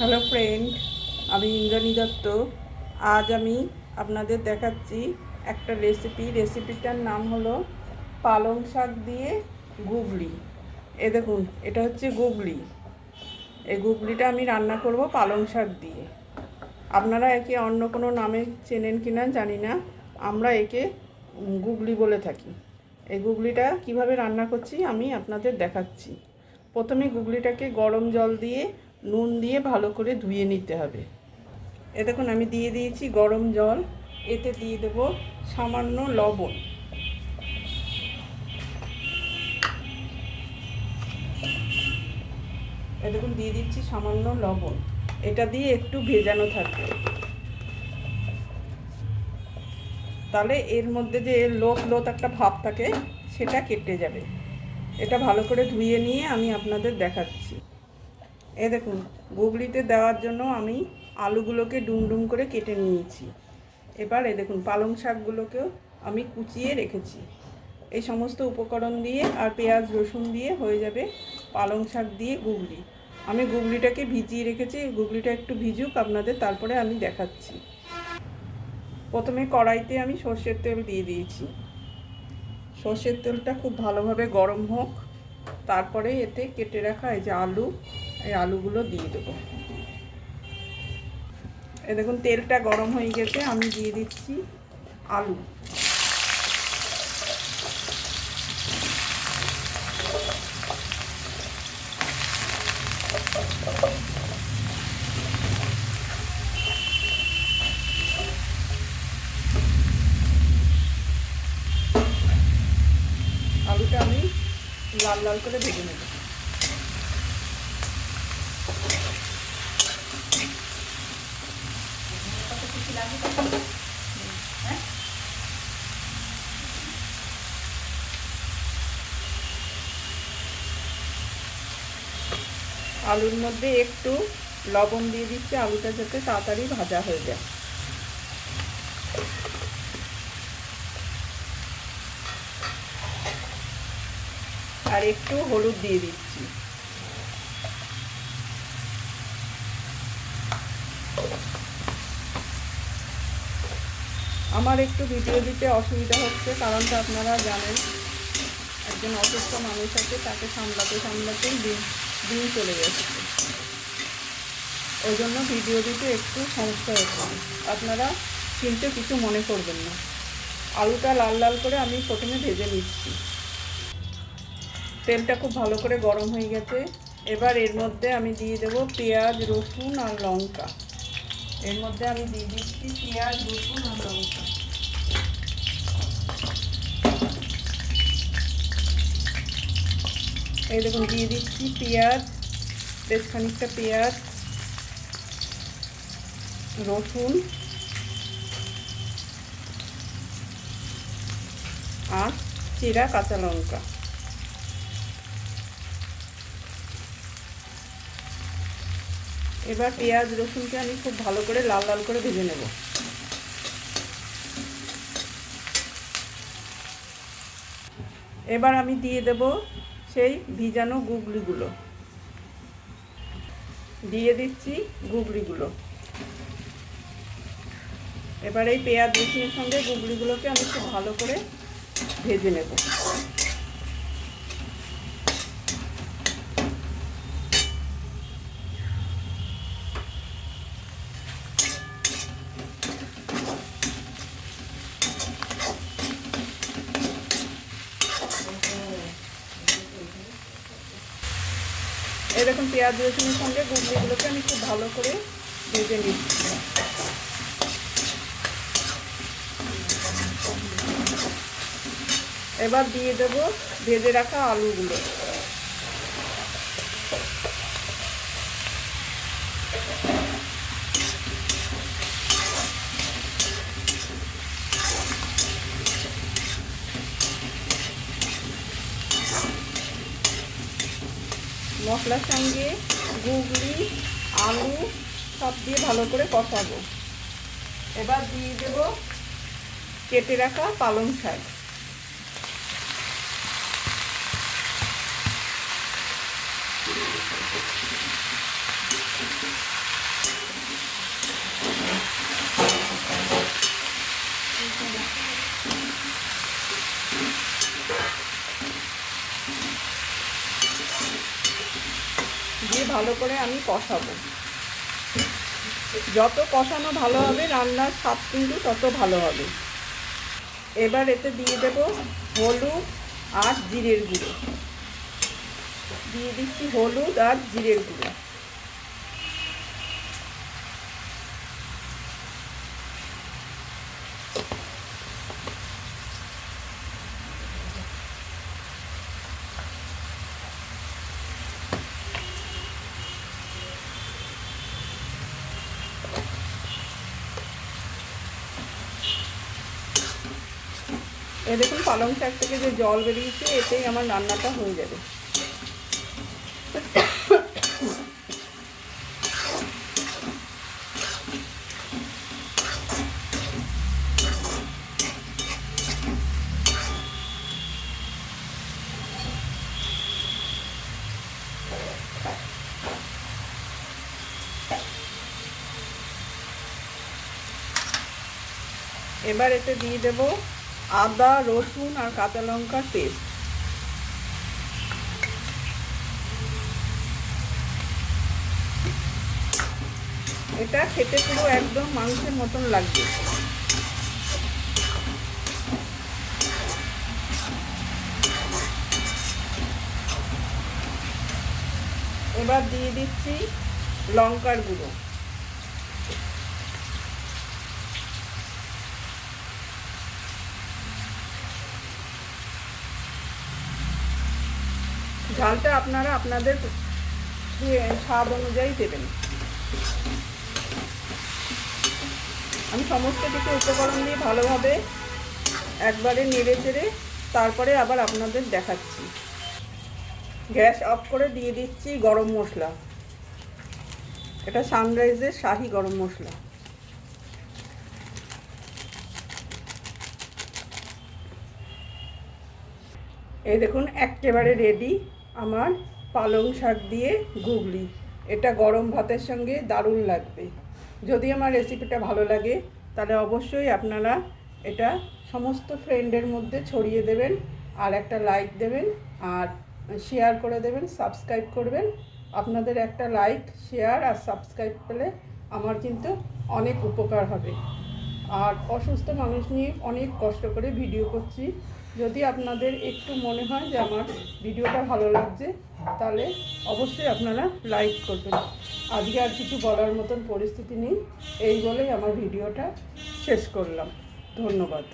Hello friend আমি ইন্দ্রাণী দত্ত। আজ আমি আপনাদের দেখাচ্ছি একটা রেসিপি রেসিপিটার নাম হলো পালং শাক দিয়ে গুগলি এ দেখুন, এটা হচ্ছে গুগলি এই গুগলিটা আমি রান্না করব পালং শাক দিয়ে। আপনারা একে অন্য কোনো নামে চেনেন কি না জানি না। আমরা একে গুগলি বলে থাকি। এই গুগলিটা কীভাবে রান্না করছি আমি আপনাদের দেখাচ্ছি। প্রথমে গুগলিটাকে গরম জল দিয়ে নুন দিয়ে ভালো করে ধুয়ে নিতে হবে। এ দেখুন, আমি দিয়ে দিয়েছি গরম জল। এতে দিয়ে দেবো সামান্য লবণ। এ দেখুন, দিয়ে দিচ্ছি সামান্য লবণ। এটা দিয়ে একটু ভেজানো থাকবে। তাহলে এর মধ্যে যে লোত লোত একটা ভাব থাকে, সেটা কেটে যাবে। এটা ভালো করে ধুয়ে নিয়ে আমি আপনাদের দেখাচ্ছি। এ দেখুন গুগলিতে দেওয়ার জন্য আমি আলুগুলোকে ডুম ডুম করে কেটে নিয়েছি। এবার এ দেখুন, পালং শাকগুলোকেও আমি কুচিয়ে রেখেছি। এই সমস্ত উপকরণ দিয়ে আর পেঁয়াজ, রসুন দিয়ে হয়ে যাবে পালং শাক দিয়ে গুগলি আমি গুগলিটাকে ভিজিয়ে রেখেছি গুগলিটা একটু ভিজুক, আপনাদের তারপরে আমি দেখাচ্ছি। প্রথমে কড়াইতে আমি সর্ষের তেল দিয়ে দিয়েছি। সর্ষের তেলটা খুব ভালোভাবে গরম হোক, তারপরে এতে কেটে রাখা এই যে আলু এই আলুগুলো দিয়ে দেবো। এ দেখুন, তেলটা গরম হয়ে গেছে, আমি দিয়ে দিচ্ছি আলু। আলুটা আমি লাল লাল করে ভেজে নেব। আলুর মধ্যে একটু লবণ দিয়ে দিচ্ছি, আলুটা যাতে তাড়াতাড়ি ভাজা হয়ে যায়। আর একটু হলুদ দিয়ে দিচ্ছি। আমার একটু ভিডিও দিতে অসুবিধা হচ্ছে, কারণটা আপনারা জানেন। একজন অসুস্থ মানুষ আছে, তাকে সামলাতে সামলাতেই দিন দিন চলে গেছে। ওই জন্য ভিডিও দিতে একটু সমস্যা হচ্ছে। আপনারা কিন্তু কিছু মনে করবেন না। আলুটা লাল লাল করে আমি প্রথমে ভেজে নিচ্ছি। তেলটা খুব ভালো করে গরম হয়ে গেছে। এবার এর মধ্যে আমি দিয়ে দেবো পেঁয়াজ, রসুন আর লঙ্কা। এর মধ্যে আমি দিয়ে দিচ্ছি পেঁয়াজ, রসুন আর লঙ্কা এই দেখুন, দিয়ে দিচ্ছি পেঁয়াজ, বেশ খানিকটা পেঁয়াজ, রসুন, আর চিরা কাঁচা লঙ্কা। এবার পেঁয়াজ, রসুনকে আমি খুব ভালো করে লাল লাল করে ভেজে নেব। এবার আমি দিয়ে দেব সেই ভিজানো গুগলিগুলো। দিয়ে দিচ্ছি গুগলিগুলো। এবার এই পেঁয়াজ, রসুনের সঙ্গে গুগলিগুলোকে আমি খুব ভালো করে ভেজে নেব। এরকম পেঁয়াজ রসুনের সঙ্গে গুগলিগুলোকে আমি খুব ভালো করে ভেজে নিচ্ছি। এবার দিয়ে দেবো ভেজে রাখা আলুগুলো। মশলার সঙ্গে গুগলি আলু সব দিয়ে ভালো করে কষাবো। এবার দিয়ে দেব কেটে রাখা পালং শাক। ভালো করে আমি কষাবো। যত কষানো ভালো হবে, রান্নার স্বাদ কিন্তু তত ভালো হবে। এবার এতে দিয়ে দেব হলুদ আর জিরের গুঁড়ো। দিয়ে দিচ্ছি হলুদ আর জিরের গুঁড়ো। এ দেখুন, পালং শাক থেকে যে জল বেরিয়েছে, এতেই আমার রান্নাটা হয়ে যাবে। এবার এতে দিয়ে দেব আদা, রসুন আর কাঁচা লঙ্কার পেস্ট। এটা খেতে পুরো একদম মাংসের মতন লাগবে। এবার দিয়ে দিচ্ছি লঙ্কার গুঁড়ো। ঝালটা আপনারা আপনাদের স্বাদ অনুযায়ী দেবেন। আমি সমস্ত কিছু উপকরণ দিয়ে ভালোভাবে একবারে নেড়ে চেড়ে তারপরে আবার আপনাদের দেখাচ্ছি। গ্যাস অফ করে দিয়ে দিচ্ছি গরম মশলা। এটা সানরাইজের শাহি গরম মশলা। এই দেখুন, একেবারে রেডি আমার পালং শাক দিয়ে ঘুগলি এটা গরম ভাতের সঙ্গে দারুণ লাগবে। যদি আমার রেসিপিটা ভালো লাগে, তাহলে অবশ্যই আপনারা এটা সমস্ত ফ্রেন্ডের মধ্যে ছড়িয়ে দেবেন, আর একটা লাইক দেবেন, আর শেয়ার করে দেবেন সাবস্ক্রাইব করবেন। আপনাদের একটা লাইক শেয়ার আর সাবস্ক্রাইব পেলে আমার কিন্তু অনেক উপকার হবে। আর অসুস্থ মানুষ নিয়ে অনেক কষ্ট করে ভিডিও করছি। যদি আপনাদের একটু মনে হয় যে আমার ভিডিওটা ভালো লাগছে, তাহলে অবশ্যই আপনারা লাইক করবেন। আজকে আর কিছু বলার মতন পরিস্থিতি নেই, এই বলেই আমার ভিডিওটা শেষ করলাম। ধন্যবাদ।